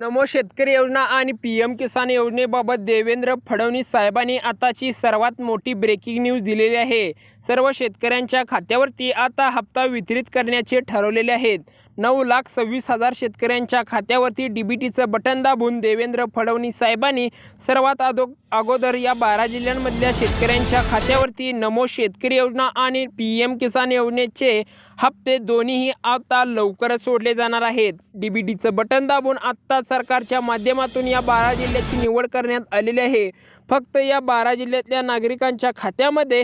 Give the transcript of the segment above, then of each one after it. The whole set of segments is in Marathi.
नमो शेतकरी योजना आणि पी एम किसान योजनेबाबत देवेंद्र फडणवीस साहेबांनी आताची सर्वात मोठी ब्रेकिंग न्यूज दिलेली आहे. सर्व शेतकऱ्यांच्या खात्यावरती आता हप्ता वितरित करण्याचे ठरवलेले आहेत. नऊ लाख सव्वीस हजार शेतकऱ्यांच्या खात्यावरती डी बी टीचं बटन दाबून देवेंद्र फडणवीस साहेबांनी सर्वात अदो अगोदर या बारा जिल्ह्यांमधल्या शेतकऱ्यांच्या खात्यावरती नमो शेतकरी योजना आणि पी एम किसान योजनेचे हप्ते दोन्हीही आता लवकरच सोडले जाणार आहेत. डी बी टीचं बटन दाबून आत्ता सरकारच्या माध्यमातून या बारा जिल्ह्याची निवड करण्यात आलेली आहे. फक्त या बारा जिल्ह्यातल्या नागरिकांच्या खात्यामध्ये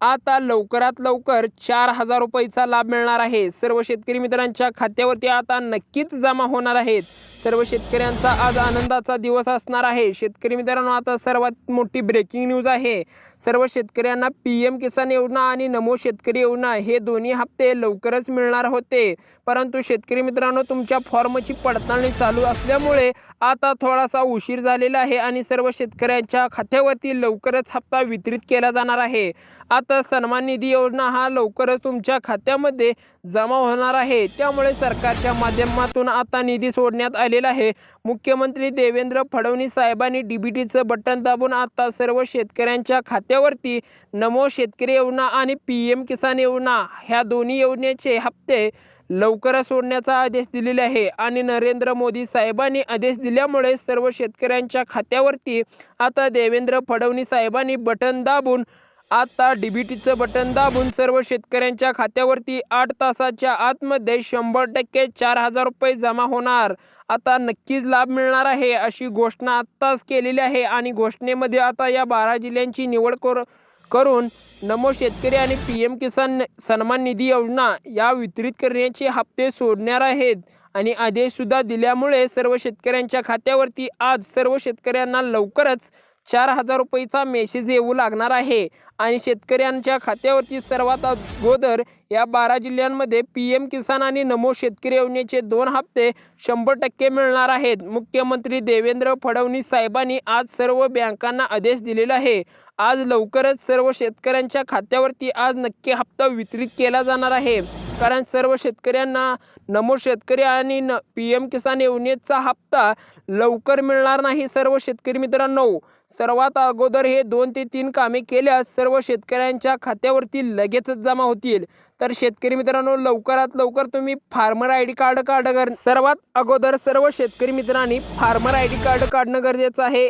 आता लवकरात लवकर चार हजार रुपयाचा लाभ मिळणार आहे. सर्व शेतकरी मित्रांच्या खात्यावरती आता नक्कीच जमा होणार आहेत. सर्व शेतकऱ्यांचा आज आनंदाचा दिवस असणार आहे. शेतकरी मित्रांनो आता सर्वात मोठी ब्रेकिंग न्यूज आहे. सर्व शेतकऱ्यांना पी एम किसान योजना आणि नमो शेतकरी योजना हे दोन्ही हप्ते लवकरच मिळणार होते. परंतु शेतकरी मित्रांनो तुमच्या फॉर्मची पडताळणी चालू असल्यामुळे आता थोडासा उशीर झालेला आहे आणि सर्व शेतकऱ्यांच्या खात्यावरती लवकरच हप्ता वितरित केला जाणार आहे. आता सन्मान निधी योजना हा लवकरच तुमच्या खात्यामध्ये जमा होणार आहे. त्यामुळे सरकारच्या माध्यमातून आता निधी सोडण्यात आलेला आहे. मुख्यमंत्री देवेंद्र फडणवीस साहेबांनी डी बी टीचं बटन दाबून आता सर्व शेतकऱ्यांच्या खात्या खात्यावरती नमो शेतकरी योजना आणि पी एम किसान योजना ह्या दोन्ही योजनेचे हप्ते लवकरच सोडण्याचा आदेश दिलेला आहे. आणि नरेंद्र मोदी साहेबांनी आदेश दिल्यामुळे सर्व शेतकऱ्यांच्या खात्यावरती आता देवेंद्र फडणवीस साहेबांनी बटन दाबून आता डीबीटीचं बटन दाबून सर्व शेतकऱ्यांच्या खात्यावरती आठ तासाच्या आतमध्ये शंभर टक्के चार हजार रुपये जमा होणार. आता नक्कीच लाभ मिळणार आहे अशी घोषणा आत्ताच केलेली आहे आणि घोषणेमध्ये आता या बारा जिल्ह्यांची निवड कर करून नमो शेतकरी आणि पी एम किसान सन्मान निधी योजना या वितरित करण्याचे हप्ते सोडणार आहेत. आणि आदेशसुद्धा दिल्यामुळे सर्व शेतकऱ्यांच्या खात्यावरती आज सर्व शेतकऱ्यांना लवकरच चार हजार रुपयेचा मेसेज येऊ लागणार आहे. आणि शेतकऱ्यांच्या खात्यावरती सर्वात अगोदर या बारा जिल्ह्यांमध्ये पी एम किसान आणि नमो शेतकरी योजनेचे दोन हप्ते शंभर टक्के मिळणार आहेत. मुख्यमंत्री देवेंद्र फडणवीस साहेबांनी आज सर्व बँकांना आदेश दिलेला आहे. आज लवकरच सर्व शेतकऱ्यांच्या खात्यावरती आज नक्की हप्ता वितरित केला जाणार आहे. कारण सर्व शेतकऱ्यांना नमो शेतकरी आणि न पी एम किसान योजनेचा हप्ता लवकर मिळणार नाही सर्व शेतकरी मित्रांनो. सर्वात अगोदर हे दोन ते तीन कामे केल्यास सर्व शेतकऱ्यांच्या खात्यावरती लगेचच जमा होतील. तर शेतकरी मित्रांनो लवकरात लवकर तुम्ही फार्मर आय डी कार्ड काढ सर्वात अगोदर सर्व शेतकरी मित्रांनी फार्मर आय डी कार्ड काढणं गरजेचं आहे.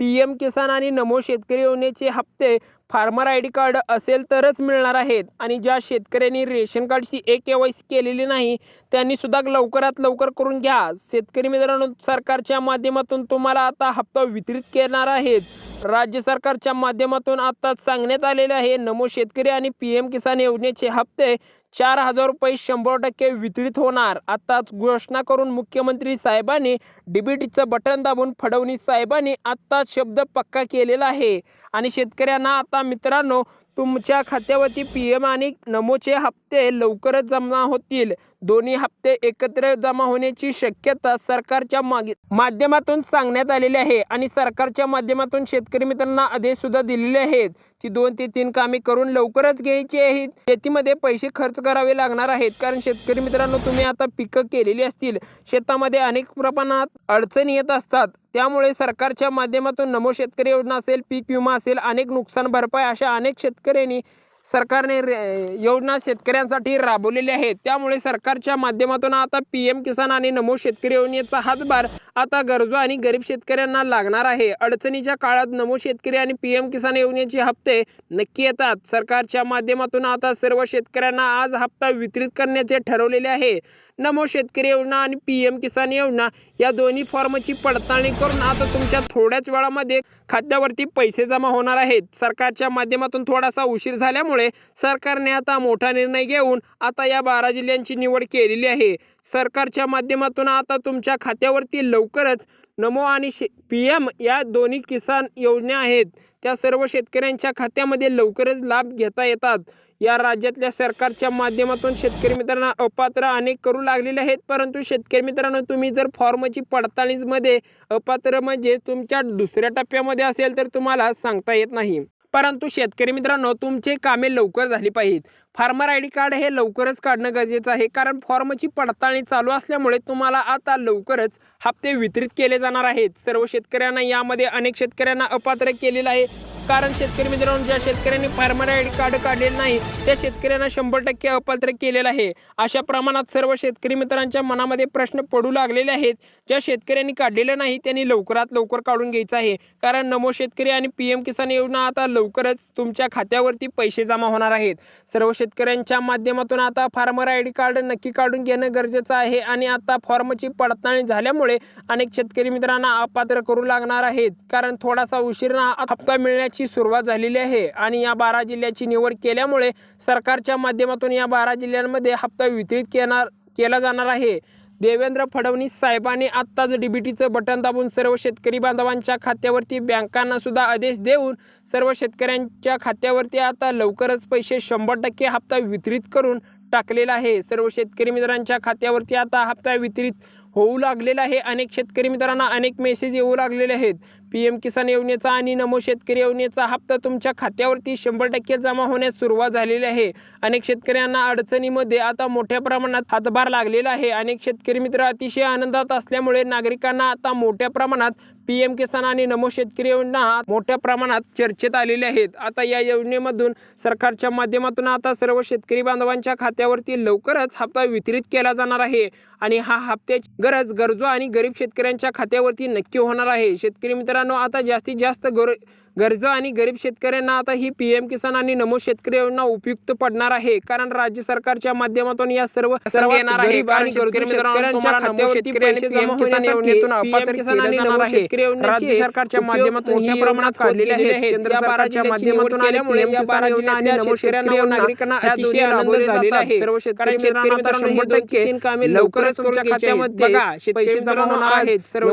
पी एम किसान आणि नमो शेतकरी योजनेचे हप्ते फार्मर आय डी कार्ड असेल तरच मिळणार आहेत. आणि ज्या शेतकऱ्यांनी रेशन कार्डची एक के वाय सी केलेली नाही त्यांनी सुद्धा लवकरात लवकर करून घ्या. शेतकरी मित्रांनो सरकारच्या माध्यमातून तुम्हाला आता हप्ता वितरित करणार आहेत. राज्य सरकारच्या माध्यमातून आत्ताच सांगण्यात आलेले आहे नमो शेतकरी आणि पी एम किसान योजनेचे हप्ते चार हजार रुपये शंभर टक्के वितरित होणार. आत्ताच घोषणा करून मुख्यमंत्री साहेबांनी डीबीटीचं बटन दाबून फडणवीस साहेबांनी आत्ताच शब्द पक्का केलेला आहे. आणि शेतकऱ्यांना आता मित्रांनो तुमच्या खात्यावरती पी एम आणि नमोचे हप्ते लवकरच जमा होतील. दोन्ही हप्ते एकत्र जमा होण्याची शक्यता सरकारच्या मागे माध्यमातून सांगण्यात आलेली आहे आणि सरकारच्या माध्यमातून शेतकरी मित्रांना आदेश सुद्धा दिलेले आहेत. ती दोन ते तीन कामे करून लवकरच घ्यायची आहेत. शेतीमध्ये पैसे खर्च करावे लागणार आहेत. कारण शेतकरी मित्रांनो तुम्ही आता पिकं केलेली असतील. शेतामध्ये अनेक प्रमाणात अडचणी येत असतात. त्यामुळे सरकारच्या माध्यमातून नमो शेतकरी योजना असेल पीक विमा असेल अनेक नुकसान भरपाई अशा अनेक शेतकऱ्यांनी सरकारने रे- योजना शेतकऱ्यांसाठी राबवलेल्या आहेत. त्यामुळे सरकारच्या माध्यमातून आता पी एम किसान आणि नमो शेतकरी योजनेचा हातभार आता गरजू आणि गरीब शेतकऱ्यांना लागणार आहे. अडचणीच्या काळात नमो शेतकरी आणि पी एम किसान योजनेचे हप्ते नक्की येतात. सरकारच्या माध्यमातून आता सर्व शेतकऱ्यांना आज हप्ता वितरित करण्याचे ठरवलेले आहे. नमो शेतकरी योजना आणि पी एम किसान योजना या दोन्ही फॉर्मची पडताळणी करून आता तुमच्या थोड्याच वेळामध्ये खात्यावरती पैसे जमा होणार आहेत. सरकारच्या माध्यमातून थोडासा उशीर झाल्यामुळे सरकारने आता मोठा निर्णय घेऊन आता या बारा जिल्ह्यांची निवड केलेली आहे. सरकारच्या माध्यमातून आता तुमच्या खात्यावरती लवकरच नमो आणि शे पी एम या दोन्ही किसान योजना आहेत. त्या सर्व शेतकऱ्यांच्या खात्यामध्ये लवकरच लाभ घेता येतात. या राज्यातल्या सरकारच्या माध्यमातून शेतकरी मित्रांना अपात्र अनेक करू लागलेले आहेत. परंतु शेतकरी मित्रांनो तुम्ही जर फॉर्मची पडताळणीमध्ये अपात्र म्हणजे तुमच्या दुसऱ्या टप्प्यामध्ये असेल तर तुम्हाला सांगता येत नाही. परंतु शेतकरी मित्रांनो तुमचे कामे लवकर झाली पाहिजेत. फार्मर आय डी कार्ड हे लवकरच काढणं गरजेचं आहे कारण फॉर्मची पडताळणी चालू असल्यामुळे तुम्हाला आता लवकरच हप्ते वितरित केले जाणार आहेत. सर्व शेतकऱ्यांना यामध्ये अनेक शेतकऱ्यांना अपात्र केलेलं आहे. कारण शेतकरी मित्रांनो ज्या शेतकऱ्यांनी फार्मर आय डी कार्ड काढलेलं नाही त्या शेतकऱ्यांना शंभर टक्के अपात्र केलेलं आहे. अशा प्रमाणात सर्व शेतकरी मित्रांच्या मनामध्ये प्रश्न पडू लागलेले आहेत. ज्या शेतकऱ्यांनी काढलेलं नाही त्यांनी लवकरात लवकर काढून घ्यायचं आहे. कारण नमो शेतकरी आणि पी एम किसान योजना आता लवकरच तुमच्या खात्यावरती पैसे जमा होणार आहेत. सर्व शेतकऱ्यांच्या माध्यमातून आता फार्मर आय डी कार्ड नक्की काढून घेणं गरजेचं आहे आणि आता फॉर्मची पडताळणी झाल्यामुळे अनेक शेतकरी मित्रांना अपात्र करू लागणार आहेत. कारण थोडासा उशीर हप्ता मिळण्याची सुरुवात झालेली आहे. आणि या बारा जिल्ह्याची निवड केल्यामुळे सरकारच्या माध्यमातून या बारा जिल्ह्यांमध्ये हप्ता वितरित केणार केला जाणार आहे. देवेंद्र फडणवीस साहेबांनी आत्ताच डीबीटीचं बटन दाबून सर्व शेतकरी बांधवांच्या खात्यावरती बँकांना सुद्धा आदेश देऊन सर्व शेतकऱ्यांच्या खात्यावरती आता लवकरच पैसे शंभर टक्के हप्ता वितरित करून टाकलेला आहे. सर्व शेतकरी मित्रांच्या खात्यावरती आता हप्ता वितरित होऊ लागलेला आहे. अनेक शेतकरी मित्रांना अनेक मेसेज येऊ लागलेले आहेत. पी एम किसान योजनेचा आणि नमो शेतकरी योजनेचा हप्ता तुमच्या खात्यावरती शंभर टक्के जमा होण्यास सुरुवात झालेली आहे. अनेक शेतकऱ्यांना अडचणीमध्ये आता मोठ्या प्रमाणात हातभार लागलेला आहे. अनेक शेतकरी मित्र अतिशय आनंदात असल्यामुळे नागरिकांना आता मोठ्या प्रमाणात पी एम किसान आणि नमो शेतकरी योजना मोठ्या प्रमाणात चर्चेत आलेल्या आहेत. आता या योजनेमधून सरकारच्या माध्यमातून आता सर्व शेतकरी बांधवांच्या खात्यावरती लवकरच हप्ता वितरित केला जाणार आहे आणि हा हप्त्याची गरज गरजू आणि गरीब शेतकऱ्यांच्या खात्यावरती नक्की होणार आहे. शेतकरी मित्रांनो आता जास्तीत जास्त गर गरजू आणि गरीब शेतकऱ्यांना आता ही पी एम किसान आणि नमो शेतकरी योजना उपयुक्त पडणार आहे कारण राज्य सरकारच्या माध्यमातून या सर्व सर्व येणार आहे आणि शेतकऱ्यांच्या खात्यावरती पैसे जमा योजनेतून अपात्र केले जाणार आहे. राज्य सरकारच्या माध्यमातून मोठ्या प्रमाणात काढलेली. केंद्र सरकारच्या माध्यमातून आल्यामुळे या बारा योजना नागरिकांना अतिशय आनंद झालेला. आहे सर्व शेतकरी मित्रांनो शंभर टक्के कामे लवकरच तुमच्या खात्यामध्ये बघा, शेतकरी पैसे जमा मित्रांनो होणार आज आहेत सर्व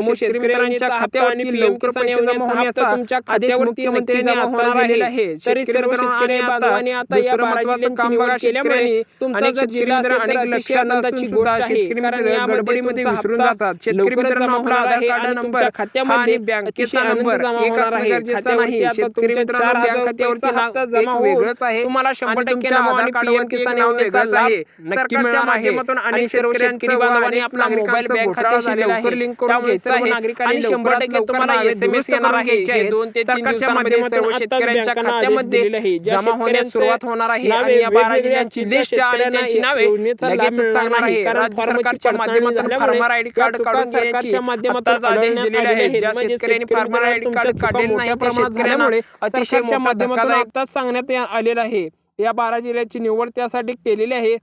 खात्यावरती लवकर पैसे जमा होण्याचा तुमच्या नक्की मुख्यमंत्र्यांनी आता दिलेला आहे. तरी सर्व शेतकरी आणि आता बांधवांनी आता या दुसरं बारा महत्त्वाचं जिल्ह्यांची काम बघा, केल्यामुळे तुमचा जो जिल्हा अनेक असून गोष्ट आहे कारण गडबडीमध्ये विसरून जातात. शेतकरी मित्रांनो आपला आधार कार्ड नंबर खात्यामध्ये बँकेचा नंबर होणार आहे गरजेचं नाही. शेतकरी मित्रांनो, चार बँक खात्यावरती हप्ता जमा वेगळंच आहे. तुम्हाला शंभर टक्के आधार PM किसान वेगळंच आहे. नक्की सरकारच्या मिळणार आहे. आणि अनेक सर्व शेतकरी बांधवांनी आपला मोबाईल बँक खात्याशी लवकर. लिंक करून घ्यायचं आहे नागरिकांनी आणि शंभर टक्के तुम्हाला नावे एस एम एस दुरुस्त येणार आहे. दोन ते तीन दिवसामध्ये माध्यमातून शेतकऱ्यांच्या खात्यामध्ये जमा होण्यास सुरुवात होणार आहे आणि या बारा जिल्ह्यांची लिस्ट आणि त्यांची नावे लगेचच सांगणार आहे. राज्य सरकारच्या माध्यमातून फार्मर आयडी कार्ड काढून सरकारच्या घेण्याची माध्यमातून आत्ताच आदेश दिलेले आहेत. ज्या शेतकऱ्यांनी फार्मर आयडी कार्ड काढलेले नाही त्या अतिशय धक्कादायक आताच सांगण्यात आलेलं आहे. या बारा जिल्ह्याची निवड त्यासाठी केलेली आहे.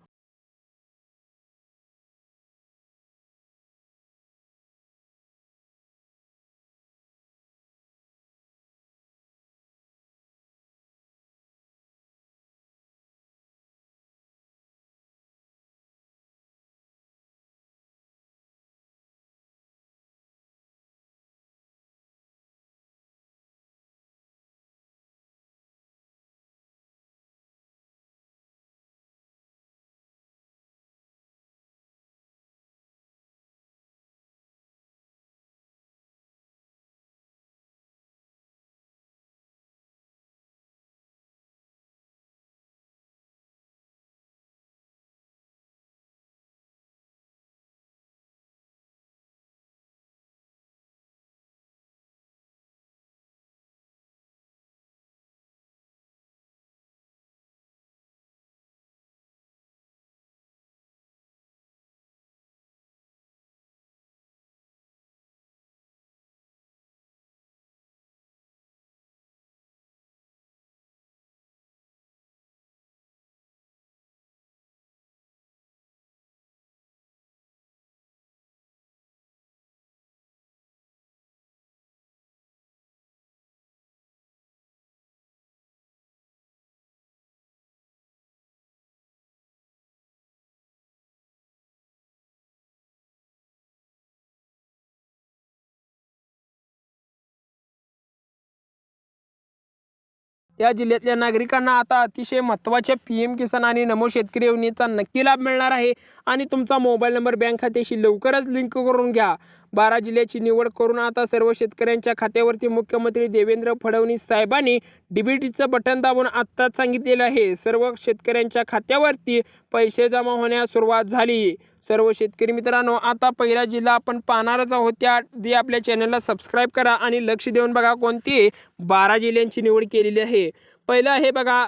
या जिल्ह्यातल्या नागरिकांना आता अतिशय महत्त्वाच्या पी एम किसान आणि नमो शेतकरी योजनेचा नक्की लाभ मिळणार आहे. आणि तुमचा मोबाईल नंबर बँक खात्याशी लवकरच लिंक करून घ्या. बारा जिल्ह्याची निवड करून आता सर्व शेतकऱ्यांच्या खात्यावरती मुख्यमंत्री देवेंद्र फडणवीस साहेबांनी डीबीटीचं बटन दाबून आत्ताच सांगितलेलं आहे. सर्व शेतकऱ्यांच्या खात्यावरती पैसे जमा होण्यास सुरुवात झाली. सर्व शेतकरी मित्रांनो आता पहिला जिल्हा आपण पाहणारच आहोत. त्याआधी आपल्या चॅनलला सबस्क्राईब करा आणि लक्ष देऊन बघा कोणती बारा जिल्ह्यांची निवड केलेली आहे. पहिलं आहे बघा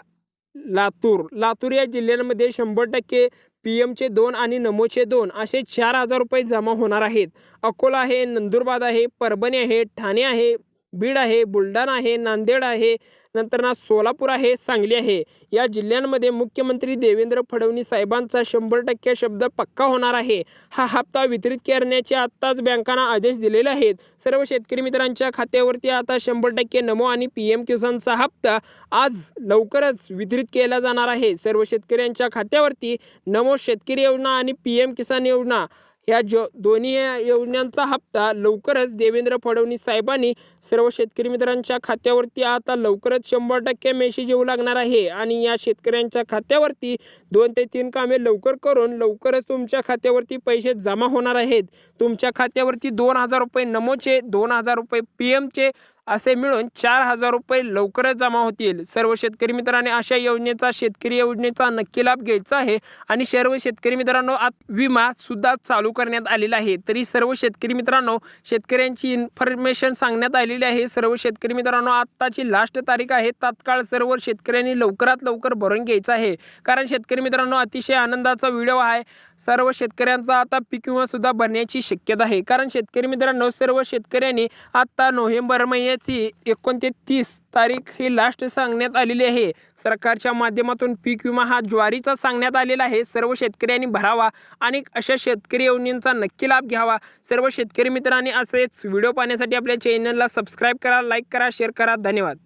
लातूर. लातूर या जिल्ह्यांमध्ये शंभर टक्के पी एमचे दोन आणि नमोचे दोन असे चार हजार रुपये जमा होणार आहेत. अकोला आहे नंदुरबार आहे परभणी आहे ठाणे आहे बीड आहे बुलढाणा आहे नांदेड आहे नंतर ना सोलापूर आहे सांगली आहे. या जिल्ह्यांमध्ये मुख्यमंत्री देवेंद्र फडणवीस साहेबांचा शंभर टक्के शब्द पक्का होणार आहे. हा हप्ता वितरित करण्याचे आत्ताच बँकांना आदेश दिलेले आहेत. सर्व शेतकरी मित्रांच्या खात्यावरती आता शंभर टक्के नमो आणि पी एम किसानचा हप्ता आज लवकरच वितरित केला जाणार आहे. सर्व शेतकऱ्यांच्या खात्यावरती नमो शेतकरी योजना आणि पी एम किसान योजना या जो दोन्ही योजनांचा हप्ता लवकरच देवेंद्र फडणवीस साहेबांनी सर्व शेतकरी मित्रांच्या खात्यावरती आता लवकरच शंभर टक्के मेसेज येऊ लागणार आहे. आणि या शेतकऱ्यांच्या खात्यावरती दोन ते तीन कामे लवकर करून लवकरच तुमच्या खात्यावरती पैसे जमा होणार आहेत. तुमच्या खात्यावरती दोन हजार रुपये नमोचे दोन हजार रुपये पी एमचे असे मिळून चार हजार रुपये लवकरच जमा होतील. सर्व शेतकरी मित्रांनी अशा योजनेचा शेतकरी योजनेचा नक्की लाभ घ्यायचा आहे आणि सर्व शेतकरी मित्रांनो आत विमा सुद्धा चालू करण्यात आलेला आहे. तरी सर्व शेतकरी मित्रांनो शेतकऱ्यांची इन्फॉर्मेशन सांगण्यात आलेली आहे. सर्व शेतकरी मित्रांनो आत्ताची लास्ट तारीख आहे. तात्काळ सर्व शेतकऱ्यांनी लवकरात लवकर भरून घ्यायचं आहे. कारण शेतकरी मित्रांनो अतिशय आनंदाचा व्हिडिओ आहे. सर्व शेतकऱ्यांचा आता पीक विमा सुद्धा भरण्याची शक्यता आहे. कारण शेतकरी मित्रांनो सर्व शेतकऱ्यांनी आता नोव्हेंबर महिन्याची एकोणतीस तीस तारीख ही लास्ट सांगण्यात आलेली आहे. सरकारच्या माध्यमातून पीक विमा हा ज्वारीचा सांगण्यात आलेला आहे. सर्व शेतकऱ्यांनी भरावा आणि अशा शेतकरी योजनेचा नक्की लाभ घ्यावा. सर्व शेतकरी मित्रांनी असेच व्हिडिओ पाहण्यासाठी आपल्या चॅनलला सबस्क्राईब करा लाईक करा शेअर करा. धन्यवाद.